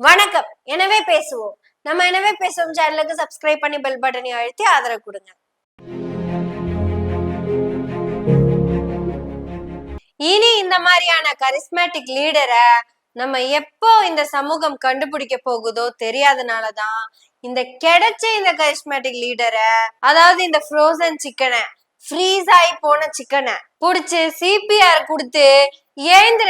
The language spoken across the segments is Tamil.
வணக்கம். எனவே பேசுவோம். நம்ம எனவே பேசுவோம் சேனலுக்கு சப்ஸ்கிரைப் பண்ணி பெல் பட்டனை அழுத்தி ஆதரவு கொடுங்க. இனி இந்த மாதிரியான கரிஸ்மேட்டிக் லீடரை நம்ம எப்போ இந்த சமூகம் கண்டுபிடிக்க போகுதோ தெரியாதனாலதான் இந்த கிடைச்ச இந்த கரிஸ்மேட்டிக் லீடரை அதாவது இந்த ஃப்ரோசன் சிக்கனை ஃப்ரீஸ் ஆகி போன சிக்கனை புடிச்சு சிபிஆர் கொடுத்து எழுந்து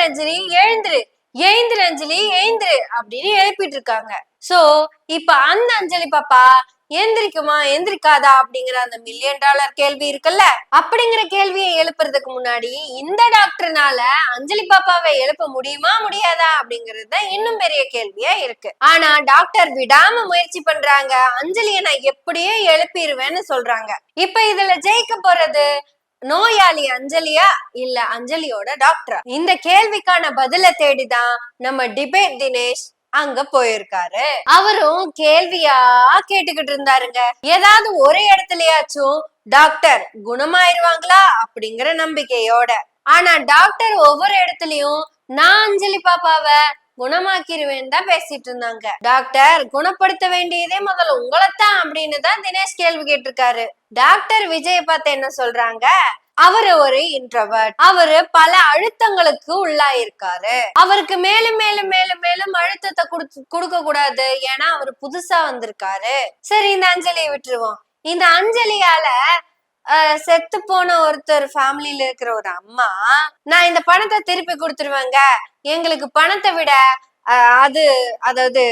எழுந்துரு எழுந்துரு அஞ்சலி எழுந்துரு அப்படின்னு எழுப்பிட்டு இருக்காங்க சோ இப்ப அந்த அஞ்சலி பாப்பா எந்திரிக்குமா எந்திரிக்காதா அப்படிங்கிற அந்த மில்லியன் டாலர் கேள்வி இருக்குல்ல? அப்படிங்கிற கேள்வியை எழுப்புறதுக்கு முன்னாடி இந்த டாக்டர்னால அஞ்சலி பாப்பாவை எழுப்ப முடியுமா முடியாதா அப்படிங்கறது தான் இன்னும் பெரிய கேள்வியா இருக்கு. ஆனா டாக்டர் விடாம முயற்சி பண்றாங்க. அஞ்சலியை நான் எப்படியே எழுப்பிடுவேன்னு சொல்றாங்க. இப்ப இதுல ஜெயிக்க போறது நோயாளி அஞ்சலியா இல்ல அஞ்சலியோட டாக்டரா இந்த கேள்விக்கான பதில தேடிதான் நம்ம டிபேட் தினேஷ் அங்க போயிருக்காரு. அவரும் கேள்வியா கேட்டுக்கிட்டு இருந்தாருங்க. ஏதாவது ஒரு இடத்துலயாச்சும் டாக்டர் குணமாயிருவாங்களா அப்படிங்கிற நம்பிக்கையோட. ஆனா டாக்டர் ஒவ்வொரு இடத்துலயும் நான் அஞ்சலி பாப்பாவை குணமாக்கிருவேன் தான் பேசிட்டு இருந்தாங்க டாக்டர் குணப்படுத்த வேண்டியதே முதல்ல உங்களைத்தான் அப்படின்னு தான் தினேஷ் கேள்வி கேட்டிருக்காரு. டாக்டர் விஜய் பார்த்து என்ன சொல்றாங்க? அவரு ஒரு இன்ட்ரவர்ட் அவரு பல அழுத்தங்களுக்கு உள்ளாயிருக்காரு. அவருக்கு மேலும் மேலும் மேலும் மேலும் அழுத்தத்தை கொடுத்து கொடுக்க கூடாது ஏன்னா அவர் புதுசா வந்திருக்காரு. சரி இந்த அஞ்சலியை விட்டுருவோம். இந்த அஞ்சலியால செத்து போன ஒருத்தர் ஃபேமிலியில இருக்கிற ஒரு அம்மா நான் இந்த பணத்தை திருப்பி கொடுத்துருவேங்க. எங்களுக்கு பணத்தை விட அஹ், அது அதாவது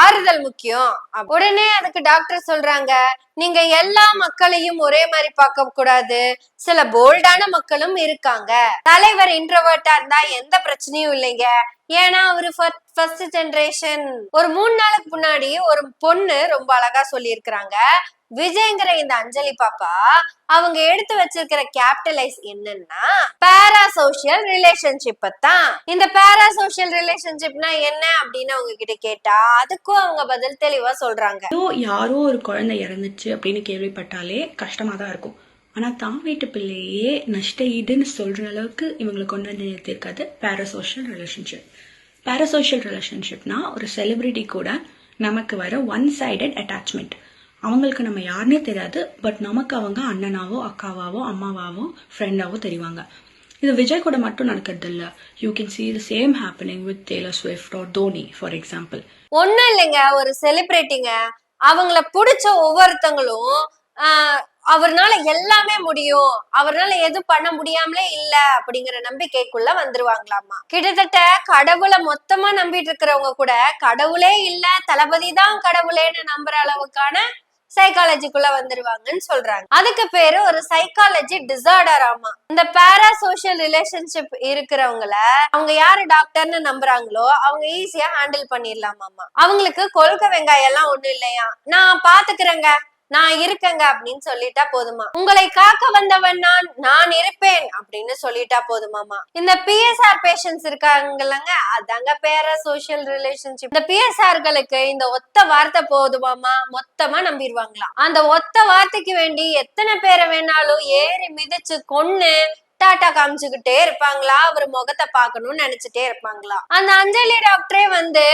ஆறுதல் முக்கியம். உடனே அதுக்கு டாக்டர் சொல்றாங்க நீங்க எல்லா மக்களையும் ஒரே மாதிரி பார்க்க கூடாது. சில போல்டான மக்களும் இருக்காங்க. தலைவர் இன்ட்ரவர்ட்டா இருந்தா எந்த பிரச்சனையும் இல்லைங்க. ஏன்னா அவரு ஃபர்ஸ்ட் ஜெனரேஷன் ஒரு மூணு நாளுக்கு முன்னாடி ஒரு பொண்ணு ரொம்ப அழகா சொல்லியிருக்கிறாங்க. விஜய்ங்கிற இந்த அஞ்சலி பாப்பா அவங்க எடுத்து வச்சிருக்கிற கேபிட்டலைஸ் என்னன்னா பேரா சோசியல் ரிலேஷன்ஷிப் தான். இந்த பேரா சோசியல் ரிலேஷன்ஷிப்னா என்ன அப்படின்னு அவங்க கிட்ட கேட்டா அதுக்கும் அவங்க பதில் தெளிவா சொல்றாங்க. யாரோ ஒரு குழந்தை இறந்துச்சு. அப்படின்னு கேள்விப்பட்டாலே கஷ்டமாக தான் இருக்கும். ஆனால் தான் வீட்டு பிள்ளையே நஷ்ட ஈடுன்னு சொல்கிற அளவுக்கு இவங்களுக்கு கொண்டு வந்து நிறுத்திருக்காது பேரசோஷியல் ரிலேஷன்ஷிப் பேரசோஷியல் ரிலேஷன்ஷிப்னா ஒரு செலிபிரிட்டி கூட நமக்கு வர ஒன் சைடட் அட்டாச்மெண்ட் அவங்களுக்கு நம்ம யாருன்னே தெரியாது பட் நமக்கு அவங்க அண்ணனாவோ அக்காவாவோ அம்மாவாவோ ஃப்ரெண்டாவோ தெரிவாங்க. இது விஜய் கூட மட்டும் நடக்கிறது இல்ல you can see the same happening with Taylor Swift or Dhoni for example ஒன்னும் இல்லைங்க ஒரு செலிபிரிட்டிங்க அவங்கள பிடிச்ச ஒவ்வொருத்தங்களும் ஆஹ் அவர்னால எல்லாமே முடியும். அவர்னால எதுவும் பண்ண முடியாமலே இல்ல அப்படிங்கிற நம்பிக்கைக்குள்ள வந்துருவாங்களாமா கிட்டத்தட்ட கடவுளை மொத்தமா நம்பிட்டு இருக்கிறவங்க கூட கடவுளே இல்ல தளபதி தான் கடவுளேன்னு நம்புற அளவுக்கான சைக்காலஜிக்குள்ள வந்துருவாங்கன்னு சொல்றாங்க. அதுக்கு பேரு ஒரு சைக்காலஜி டிசார்டர் ஆமா. இந்த பேரா சோஷியல் ரிலேஷன்ஷிப் இருக்கிறவங்கள அவங்க யாரு டாக்டர்னு நம்புறாங்களோ அவங்க ஈஸியா ஹேண்டில் பண்ணிடலாமாமா அவங்களுக்கு கொழுக்க வெங்காயம் எல்லாம் ஒண்ணும் இல்லையா? நான் பாத்துக்கிறேங்க. நான் இருக்கேங்க அப்படின்னு சொல்லிட்டா போதுமா? உங்களை காக்க வந்தவன் நான் நான் இருப்பேன் அப்படின்னு சொல்லிட்டா போதுமாமா? இந்த பிஎஸ்ஆர் பேஷன்ஸ் இருக்காங்கல்லங்க அதாங்க பேர சோஷியல் ரிலேஷன்ஷிப் இந்த பிஎஸ்ஆர்களுக்கு இந்த ஒத்த வார்த்தை போதுமாமா? மொத்தமா நம்பிடுவாங்களாம் அந்த ஒத்த வார்த்தைக்கு வேண்டி எத்தனை பேரை வேணாலும் ஏறி மிதிச்சு கொன்னு டாட்டா காமிச்சுக்கிட்டே இருப்பாங்களா? அவர் முகத்தை பார்க்கணும்னு நினைச்சிட்டே இருப்பாங்களா? அந்த அஞ்சலி டாக்டரே வந்து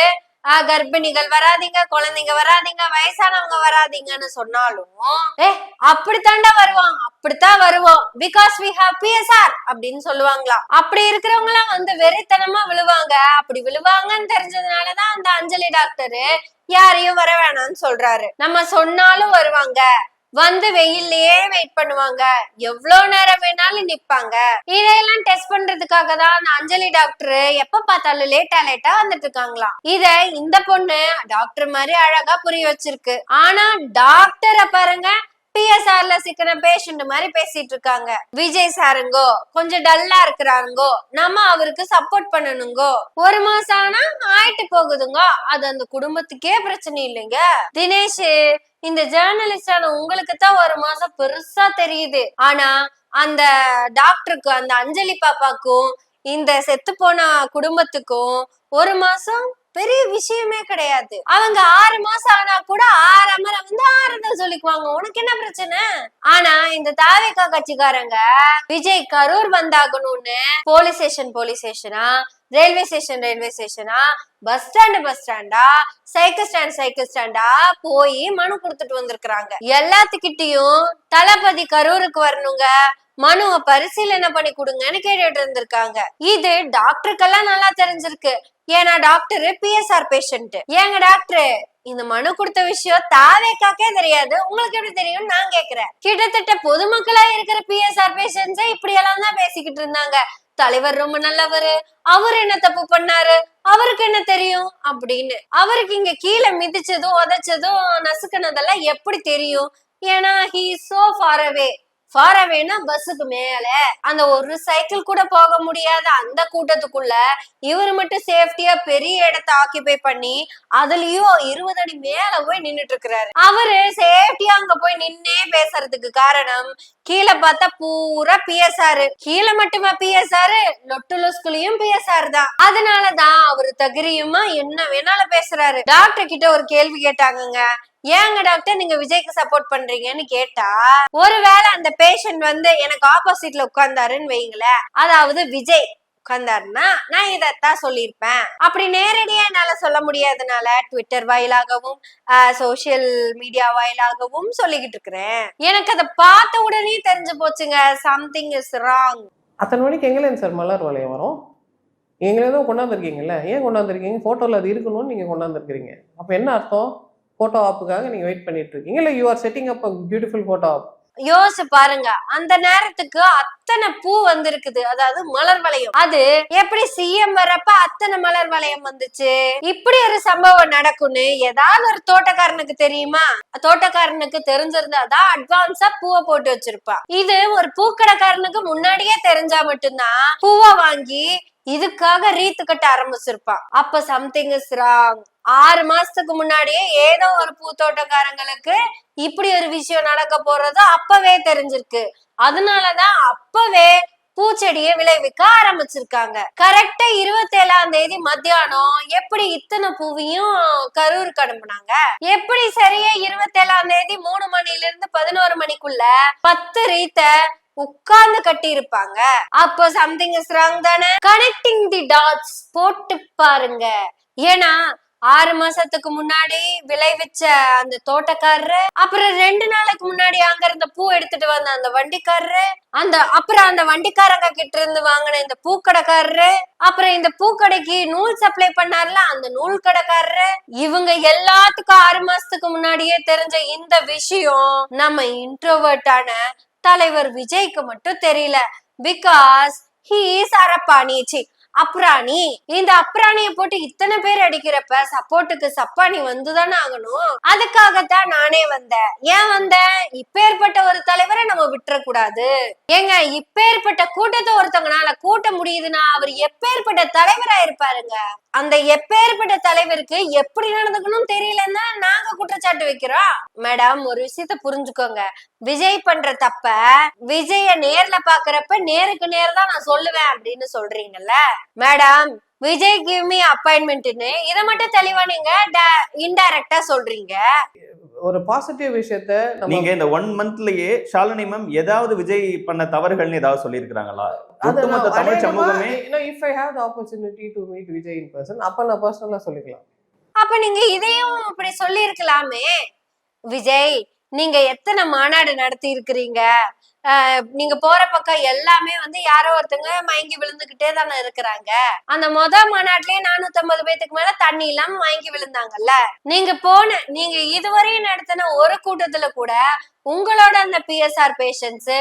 ஆஹ் கர்ப்பிணிகள் வராதீங்க குழந்தைங்க வராதீங்க வயசானவங்க வராதீங்கன்னு சொன்னாலும் ஏ? அப்படித்தாண்டா வருவான் அப்படித்தான் வருவோம். பிகாஸ் வி ஹாவ் பிஎஸ்ஆர் அப்படின்னு சொல்லுவாங்களா. அப்படி இருக்கிறவங்க எல்லாம் வந்து வெறித்தனமா விழுவாங்க. அப்படி விழுவாங்கன்னு தெரிஞ்சதுனாலதான் அந்த அஞ்சலி டாக்டர் யாரையும் வர வேணாம்னு சொல்றாரு. நம்ம சொன்னாலும் வருவாங்க. வந்து வெயில்லயே வெயிட் பண்ணுவாங்க. எவ்வளவு நேரம் வேணாலும் நிப்பாங்க. இதையெல்லாம் டெஸ்ட் பண்றதுக்காக தான் அந்த அஞ்சலி டாக்டர் எப்ப பார்த்தாலும் லேட்டா லேட்டா வந்துட்டு இருக்காங்களாம். இத இந்த பொண்ணு டாக்டர் மாதிரி அழகா புரிய வச்சிருக்கு. ஆனா டாக்டரை பாருங்க பிஎஸ்ஆர்ல சிக்கின பேஷண்ட் மாதிரி பேசிட்டு இருக்காங்க. விஜய் சாருங்கோ கொஞ்சம் டல்லா இருக்கிறாருங்கோ நம்ம அவருக்கு சப்போர்ட் பண்ணணுங்கோ. ஒரு மாசம் ஆனா ஆயிட்டு போகுதுங்க. அது அந்த குடும்பத்துக்கே பிரச்சனை இல்லைங்க. தினேஷ் இந்த ஜேர்னலிஸ்டான உங்களுக்கு தான் ஒரு மாசம் பெருசா தெரியுது. ஆனா அந்த டாக்டருக்கு அந்த அஞ்சலி பாப்பாக்கும் இந்த செத்து போன குடும்பத்துக்கும் ஒரு மாசம் பெரிய விஷயமே கிடையாது. அவங்க ஆறு மாசம் ஆனா கூட ஆறு அமரை வந்து ஆறுதல் சொல்லிக்குவாங்க. உனக்கு என்ன பிரச்சனை? ஆனா இந்த தாவேக்கா கட்சிக்காரங்க விஜய் கரூர் வந்தாகணும்னு போலீஸ் ஸ்டேஷன் போலீஸ் ஸ்டேஷனா ரயில்வே ஸ்டேஷன் ரயில்வே ஸ்டேஷனா பஸ் ஸ்டாண்டு பஸ் ஸ்டாண்டா சைக்கிள் ஸ்டாண்ட் சைக்கிள் ஸ்டாண்டா போய் மனு கொடுத்துட்டு வந்திருக்கிறாங்க. எல்லாத்துக்கிட்டையும் தளபதி கரூருக்கு வரணுங்க. மனுவை பரிசீலனை பண்ணி கொடுங்கன்னு கேட்டுட்டு இருந்திருக்காங்க. இது டாக்டருக்கெல்லாம் நல்லா தெரிஞ்சிருக்கு. ஏன்னா டாக்டர் பிஎஸ்ஆர் பேஷண்ட் ஏங்க டாக்டர் இந்த மனு கொடுத்த விஷயம் தாவேக்காக்கே தெரியாது. உங்களுக்கு எப்படி தெரியும் நான் கேக்குறேன். கிட்டத்தட்ட பொதுமக்களா இருக்கிற பிஎஸ்ஆர் பேஷன்ஸ் இப்படி எல்லாம் தான் பேசிக்கிட்டு இருந்தாங்க. தலைவர் ரொம்ப நல்லவரு. அவர் என்ன தப்பு பண்ணாரு? அவருக்கு என்ன தெரியும்? அப்படின்னு. அவருக்கு இங்க கீழே மிதிச்சதும் உதைச்சதும் நசுக்குனதெல்லாம் எப்படி தெரியும்? ஏன்னா he so far away far அவேனா பஸ்ஸுக்கு மேல. அந்த ஒரு சைக்கிள் கூட போக முடியாத அந்த கூட்டத்துக்குள்ள இவர் மட்டும் சேஃப்டியா பெரிய இடத்த ஆக்கிபை பண்ணி அதுலயும் இருபது அடி மேல போய் நின்னுட்டு இருக்கிறாரு அவரு சேஃப்டியா அங்க போய் நின்னே பேசுறதுக்கு காரணம் கீழே பார்த்தா பூரா பிஎஸ்ஆர் கீழே மட்டுமா பிஎஸ்ஆர் லொட்டு லொஸ்குலயும் பிஎஸ்ஆர் தான். அதனாலதான் அவரு தகிரியுமா என்ன வேணாலும் பேசுறாரு. டாக்டர் கிட்ட ஒரு கேள்வி கேட்டாங்கங்க. ஏங்க டாக்டர் நீங்க விஜய்க்கு சப்போர்ட் பண்றீங்கன்னு கேட்டா ஒருவேளை அந்த பேஷண்ட் வந்து எனக்கு ஆப்போசிட்ல உட்கார்ந்தாருன்னு வைங்களேன் அதாவது விஜய் உட்கார்ந்தாருன்னா நான் இதைத்தான் சொல்லியிருப்பேன். அப்படி நேரடியா என்னால சொல்ல முடியாதனால ட்விட்டர் வாயிலாகவும் சோசியல் மீடியா வாயிலாகவும் சொல்லிக்கிட்டு இருக்கிறேன். எனக்கு அதை பார்த்த உடனே தெரிஞ்சு போச்சுங்க சம்திங் இஸ் ராங் அத்தனை மணிக்கு எங்கேருந்து சார் மலர் வளையம் வரும்? எங்களே தான் கொண்டாந்துருக்கீங்கல்ல ஏன் கொண்டாந்துருக்கீங்க? ஃபோட்டோவில் அது இருக்கணும்னு நீங்கள் கொண்டாந்துருக்கிறீங்க. அப்போ என்ன அர்த்தம்? ஃபோட்டோ ஆப்புக்காக நீங்கள் வெயிட் பண்ணிட்டு இருக்கீங்க. இல்லை you are setting up a beautiful photo op யோசிச்சு பாருங்க. அந்த நேரத்துக்கு அத்தனை பூ வந்திருக்குது. அதாவது மலர் வளையம். அது எப்படி சிஎம் வரப்ப அத்தனை மலர் வளையம் வந்துச்சு? இப்படி ஒரு சம்பவம் நடக்கும்னு ஏதாவது ஒரு தோட்டக்காரனுக்கு தெரியுமா? தோட்டக்காரனுக்கு தெரிஞ்சிருந்தாதான் அட்வான்ஸா பூவை போட்டு வச்சிருப்பான் இது ஒரு பூக்கடைக்காரனுக்கு முன்னாடியே தெரிஞ்சா மட்டும்தான் பூவை வாங்கி இதுக்காக ரீத்து கட்ட ஆரம்பிச்சிருப்பான். அப்ப சம்திங் இஸ் ராங் ஆறு மாசத்துக்கு முன்னாடியே ஏதோ ஒரு பூத்தோட்டக்காரங்களுக்கு இப்படி ஒரு விஷயம் நடக்க போறது அப்பவே தெரிஞ்சிருக்கு. அதனாலதான் அப்பவே பூச்செடியை விளைவிக்க ஆரம்பிச்சிருக்காங்க. கரெக்டா இருபத்தி ஏழாம் தேதி மத்தியானம் எப்படி இத்தனை பூவையும் கரூருக்கு அனுப்புனாங்க எப்படி சரியா இருபத்தேழாம் தேதி மூணு மணில இருந்து பதினோரு மணிக்குள்ள பத்து ரீத்த உட்கார்ந்து கட்டி இருப்பாங்க அப்போ சம்திங் இஸ் ராங் தானே? கனெக்டிங் தி டாட்ஸ் போட்டு பாருங்க. ஏன்னா ஆறு மாசத்துக்கு முன்னாடி விளைவிச்ச அந்த தோட்டக்காரரு அப்புறம் ரெண்டு நாளைக்கு முன்னாடி அங்க இருந்த பூ எடுத்துட்டு வந்த அந்த வண்டிக்காரரு அந்த அப்புறம் அந்த வண்டிக்காரங்க கிட்ட இருந்து வாங்கின இந்த பூக்கடைக்காரரு அப்புறம் இந்த பூக்கடைக்கு நூல் சப்ளை பண்ணார்ல அந்த நூல் கடைக்காரரு. இவங்க எல்லாத்துக்கும் ஆறு மாசத்துக்கு முன்னாடியே தெரிஞ்ச இந்த விஷயம் நம்ம இன்ட்ரோவர்ட்டான தலைவர் விஜய்க்கு மட்டும் தெரியல. பிகாஸ் ஹி இஸ் அரப்பாணி சி அப்ராணி இந்த அப்ராணிய போட்டு இத்தனை பேர் அடிக்கிறப்ப சப்போர்ட்டுக்கு சப்பானி வந்துதானே ஆகணும். அதுக்காகத்தான் நானே வந்தேன். ஏன் வந்தேன்? இப்பேற்பட்ட ஒரு தலைவரை விட்டுறக்கூடாது. ஏங்க இப்பேற்பட்ட கூட்டத்தை ஒருத்தவங்கனால கூட்ட முடியுதுன்னா அவர் எப்பேற்பட்ட தலைவரா இருப்பாருங்க? அந்த எப்பேற்பட்ட தலைவருக்கு எப்படி நடந்துக்கணும் தெரியலன்னா நாங்க குற்றச்சாட்டு வைக்கிறோம். மேடம் ஒரு விஷயத்த புரிஞ்சுக்கோங்க. விஜய் பண்ற தப்ப விஜய நேர்ல பாக்குறப்ப நேருக்கு நேர் தான் நான் சொல்லுவேன் அப்படின்னு சொல்றீங்கல்ல? மேடம் விஜய் கிவ் மீ அப்பாயின்மெண்ட்னு இதை மட்டும் தெளிவா நீங்க இன்டைரக்டா சொல்றீங்க. ஒரு பாசிட்டிவ் விஷயத்த நீங்க இந்த ஒன் மந்த்லயே ஷாலினி மேம் ஏதாவது விஜய் பண்ண தவறுகள்னு ஏதாவது சொல்லியிருக்கிறாங்களா? ஒட்டுமொத்த தமிழ் சமூகமே if I have the opportunity to meet Vijay in person அப்ப நான் பர்சனலா சொல்லிக்கலாம். அப்ப நீங்க இதையும் இப்படி சொல்லி இருக்கலாமே விஜய் நீங்க எத்தனை மாநாடு நடத்தி இருக்கிறீங்க நீங்க போற பக்கம் எல்லாமே வந்து யாரோ ஒருத்தங்க மயங்கி விழுந்துகிட்டே தானே இருக்கிறாங்க. அந்த மொத மாநாட்டிலேயே நானூத்தி ஐம்பது பேத்துக்கு மேல தண்ணி இல்லாம மயங்கி விழுந்தாங்கல்ல. நீங்க போன நீங்க இதுவரையும் நடத்தின ஒரு கூட்டத்துல கூட உங்களோட அந்த பிஎஸ்ஆர் பேஷன்ஸ்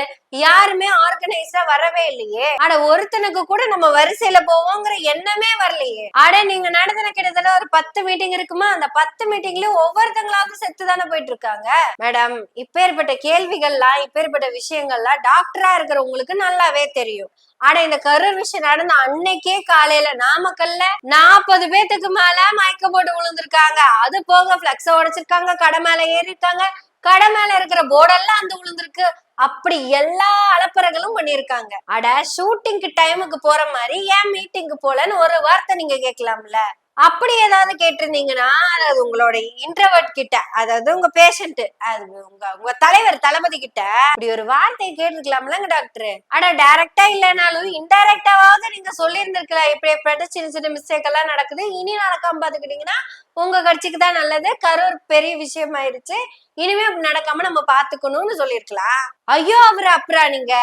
யாருமே ஆர்கனைஸா வரவே இல்லையே. அட ஒருத்தனுக்கு கூட நம்ம வரிசையில போவோங்கிற எண்ணமே வரலையே. அட நீங்க நடத்தின கிட்டத்தட்ட ஒரு பத்து மீட்டிங் இருக்குமா? அந்த பத்து மீட்டிங்லயும் ஒவ்வொருத்தங்களாவது செத்து தானே போயிட்டு இருக்காங்க மேடம் இப்பேற்பட்ட கேள்விகள்லாம் இப்பேற்பட்ட விஷயங்கள்லாம் டாக்டரா இருக்கிற உங்களுக்கு நல்லாவே தெரியும். ஆனா இந்த கரூர் விஷயம் நடந்த அன்னைக்கே காலையில நாமக்கல்ல நாற்பது பேத்துக்கு மேல மயக்க போட்டு விழுந்திருக்காங்க. அது போக பிளக்ஸ உடைச்சிருக்காங்க கடை மேல ஏறி இருக்காங்க கடை மேல இருக்கிற போர்டெல்லாம் அந்த விழுந்திருக்கு அப்படி எல்லா அலப்பறைகளும் பண்ணிருக்காங்க அட ஷூட்டிங்க்கு டைமுக்கு போற மாதிரி ஏன் மீட்டிங்க்கு போலன்னு ஒரு வார்த்தை நீங்க கேட்கலாம்ல? அப்படி ஏதாவது கேட்டிருந்தீங்கன்னா அது உங்களோட இன்ட்ரவர்ட் கிட்ட அதாவது உங்க பேஷண்ட் அது உங்க உங்க தலைவர் தளபதி கிட்ட இப்படி ஒரு வார்த்தையை கேட்டுக்கலாம்லங்க டாக்டர் ஆனா டைரக்டா இல்லைனாலும் இன்டைரக்டாவது நீங்க சொல்லியிருந்திருக்கலாம். இப்படி எப்படி சின்ன சின்ன மிஸ்டேக் எல்லாம் நடக்குது. இனி நடக்காம பாத்துக்கிட்டீங்கன்னா உங்க கட்சிக்கு தான் நல்லது. கரூர் பெரிய விஷயம் ஆயிருச்சு இனிமே நடக்காம நம்ம பாத்துக்கணும்னு சொல்லியிருக்கலாம். ஐயோ அவர் அப்புறா நீங்க.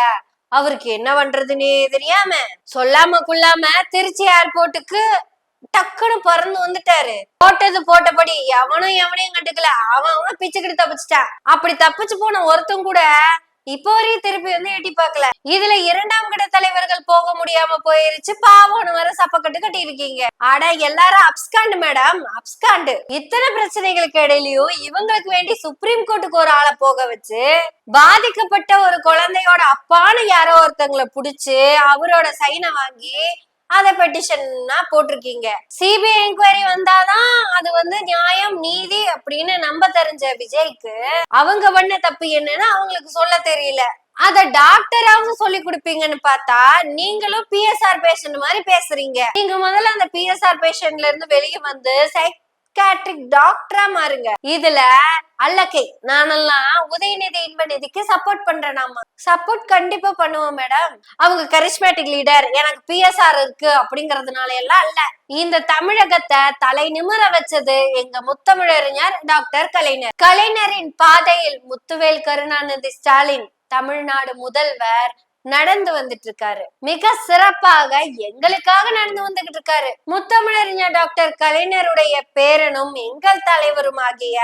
அவருக்கு என்ன பண்றதுன்னே தெரியாம சொல்லாம கொள்ளாம திருச்சி ஏர்போர்ட்டுக்கு டக்குன்னு பறந்து வந்துட்டாரு. போட்டது போட்டபடி எவனும் எவனையும் கண்டுக்கல. அவன் அவன் பிச்சுக்கிட்டு தப்பிச்சிட்டான் அப்படி தப்பிச்சு போன ஒருத்தன் கூட இப்போ வரையும் திருப்பி வந்து எட்டி பார்க்கல. இதுல இரண்டாம் கட தலைவர்கள் போக முடியாம போயிருச்சு. பாவம்னு வர சப்பக்கட்டு கட்டி இருக்கீங்க ஆனா எல்லாரும் அப்ஸ்காண்டு மேடம். அப்ஸ்காண்டு. இத்தனை பிரச்சனைகளுக்கு இடையிலயும் இவங்களுக்கு வேண்டி சுப்ரீம் கோர்ட்டுக்கு ஒரு ஆளை போக வச்சு பாதிக்கப்பட்ட ஒரு குழந்தையோட அப்பான்னு யாரோ ஒருத்தங்களை புடிச்சு அவரோட சைனை வாங்கி அத பெட்டிஷன்னா போட்டிருக்கீங்க. சிபிஐ என்கொயரி வந்தாதான் அது வந்து நியாயம் நீதி அப்படின்னு நம்ப தெரிஞ்ச விஜய்க்கு அவங்க பண்ண தப்பு என்னன்னு அவங்களுக்கு சொல்ல தெரியல. அத டாக்டராவது சொல்லி கொடுப்பீங்கன்னு பார்த்தா நீங்களும் பிஎஸ்ஆர் பேஷண்ட் மாதிரி பேசுறீங்க. நீங்க முதல்ல அந்த பிஎஸ்ஆர் பேஷண்ட்ல இருந்து வெளியே வந்து சைக்காட்ரிக் டாக்டரா மாறுங்க. இதுல அல்லக்கை நானெல்லாம் உதயநிதி இன்ப நிதிக்கு சப்போர்ட் பண்றேன் நாம. சப்போர்ட் கண்டிப்பா பண்ணுவோம் மேடம் அவங்க கரிஸ்மேட்டிக் லீடர் எனக்கு பிஎஸ்ஆர் இருக்கு அப்படிங்கறதுனால எல்லாம் அல்ல. இந்த தமிழகத்தை தலை நிமிர வச்சது எங்க முத்தமிழறிஞர் டாக்டர் கலைஞர். கலைஞரின் பாதையில் முத்துவேல் கருணாநிதி ஸ்டாலின் தமிழ்நாடு முதல்வர் நடந்து வந்துட்டு இருக்காரு மிக சிறப்பாக எங்களுக்காக நடந்து வந்துகிட்டு இருக்காரு முத்தமிழறிஞர் டாக்டர் கலைஞருடைய பேரனும் எங்கள் தலைவரும் ஆகிய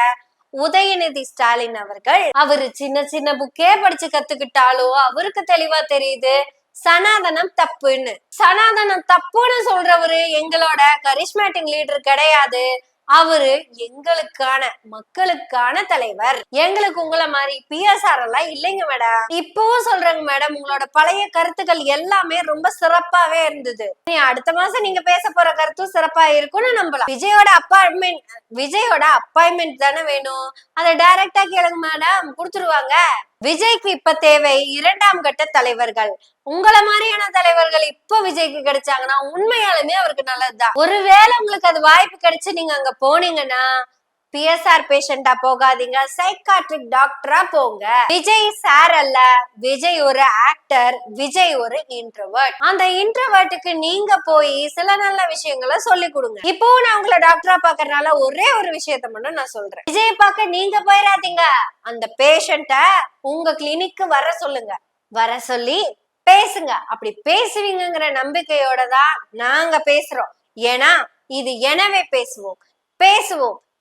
உதயநிதி ஸ்டாலின் அவர்கள் அவரு சின்ன சின்ன புக்கே படிச்சு கத்துக்கிட்டாலோ அவருக்கு தெளிவா தெரியுது. சனாதனம் தப்புன்னு. சனாதனம் தப்புன்னு சொல்றவரு எங்களோட கரிஸ்மேட்டிக் லீடர் கிடையாது. அவரு எங்களுக்கான மக்களுக்கான தலைவர். எங்களுக்கு உங்களை மாதிரி பிஎஸ்ஆர் எல்லாம் இல்லைங்க மேடம் இப்பவும் சொல்றேங்க மேடம் உங்களோட பழைய கருத்துக்கள் எல்லாமே ரொம்ப சிறப்பாவே இருந்தது. நீ அடுத்த மாசம் நீங்க பேச போற கருத்தும் சிறப்பா இருக்கும்னு நம்பலாம். விஜயோட அப்பாயின்மெண்ட் விஜயோட அப்பாயின்மெண்ட் தானே வேணும்? அதை டைரக்டா கேளுங்க மேடம் கொடுத்துருவாங்க. விஜய்க்கு இப்ப தேவை இரண்டாம் கட்ட தலைவர்கள். உங்களை மாதிரியான தலைவர்கள் இப்ப விஜய்க்கு கிடைச்சாங்கன்னா உண்மையாலுமே அவருக்கு நல்லதுதான். ஒருவேளை உங்களுக்கு அது வாய்ப்பு கிடைச்சு நீங்க அங்க போனீங்கன்னா பிஎஸ்ஆர் பேஷண்டா போகாதீங்க. சைக்காட்ரிக் டாக்டரா போங்க. விஜய் சார் அல்ல. விஜய் ஒரு ஆக்டர் விஜய் ஒரு இன்ட்ரவர்ட் அந்த இன்ட்ரவர்ட்டுக்கு நீங்க போய் சில நல்ல விஷயங்களை சொல்லி கொடுங்க. இப்போ நான் உங்களை டாக்டரா பாக்குறதுனால ஒரே ஒரு விஷயத்த மட்டும் நான் சொல்றேன். விஜய் பார்க்க நீங்க போயிடாதீங்க அந்த பேஷண்ட்ட உங்க கிளினிக்கு வர சொல்லுங்க. வர சொல்லி பேசுங்க. அப்படி பேசுவீங்கிற நம்பிக்கையோட தான் நாங்க பேசுறோம். ஏன்னா இது எனவே பேசுவோம். பேசுவோம்.